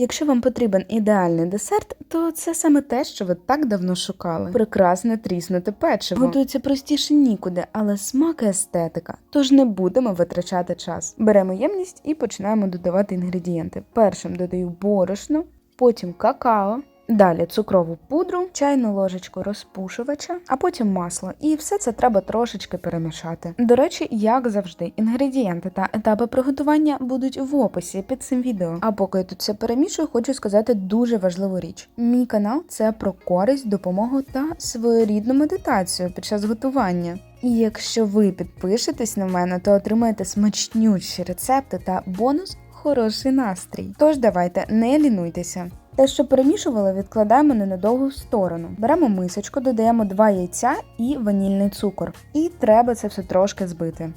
Якщо вам потрібен ідеальний десерт, то це саме те, що ви так давно шукали. Прекрасне тріснуте печиво. Готується простіше нікуди, але смак і естетика. Тож не будемо витрачати час. Беремо ємність і починаємо додавати інгредієнти. Першим додаю борошно, потім какао. Далі цукрову пудру, чайну ложечку розпушувача, а потім масло. І все це треба трошечки перемішати. До речі, як завжди, інгредієнти та етапи приготування будуть в описі під цим відео. А поки я тут все перемішую, хочу сказати дуже важливу річ: мій канал це про користь, допомогу та своєрідну медитацію під час готування. І якщо ви підпишетесь на мене, то отримаєте смачнючі рецепти та бонус хороший настрій. Тож давайте не лінуйтеся. Те, що перемішували, відкладаємо ненадовго в сторону. Беремо мисочку, додаємо 2 яйця і ванільний цукор. І треба це все трошки збити.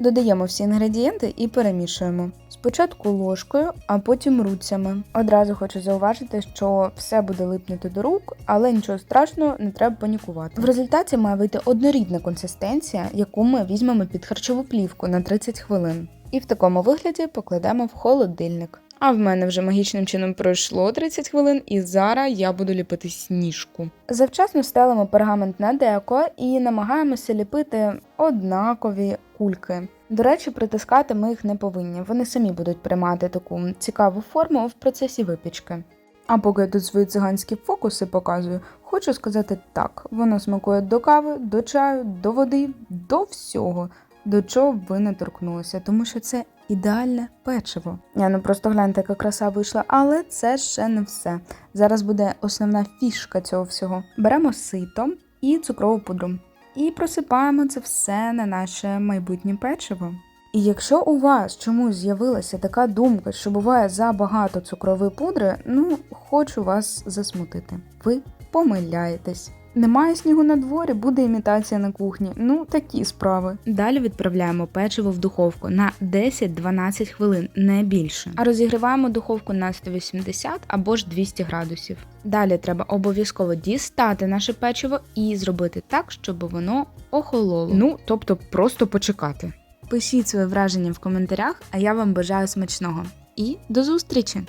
Додаємо всі інгредієнти і перемішуємо. Спочатку ложкою, а потім руцями. Одразу хочу зауважити, що все буде липнути до рук, але нічого страшного, не треба панікувати. В результаті має вийти однорідна консистенція, яку ми візьмемо під харчову плівку на 30 хвилин. І в такому вигляді покладемо в холодильник. А в мене вже магічним чином пройшло 30 хвилин, і зараз я буду ліпити сніжку. Завчасно стелимо пергамент на деко і намагаємося ліпити однакові кульки. До речі, притискати ми їх не повинні. Вони самі будуть приймати таку цікаву форму в процесі випічки. А поки я тут свої циганські фокуси показую, хочу сказати так: воно смакує до кави, до чаю, до води, до всього, до чого б ви не торкнулися, тому що це ідеальне печиво. Я ну просто гляньте, яка краса вийшла, але це ще не все. Зараз буде основна фішка цього всього. Беремо сито і цукрову пудру. І просипаємо це все на наше майбутнє печиво. І якщо у вас чомусь з'явилася така думка, що буває забагато цукрової пудри, ну хочу вас засмутити. Ви помиляєтесь. Немає снігу на дворі, буде імітація на кухні. Ну такі справи. Далі відправляємо печиво в духовку на 10-12 хвилин, не більше. А розігріваємо духовку на 180 або ж 200 градусів. Далі треба обов'язково дістати наше печиво і зробити так, щоб воно охололо. Ну тобто просто почекати. Пишіть своє враження в коментарях, а я вам бажаю смачного. І до зустрічі!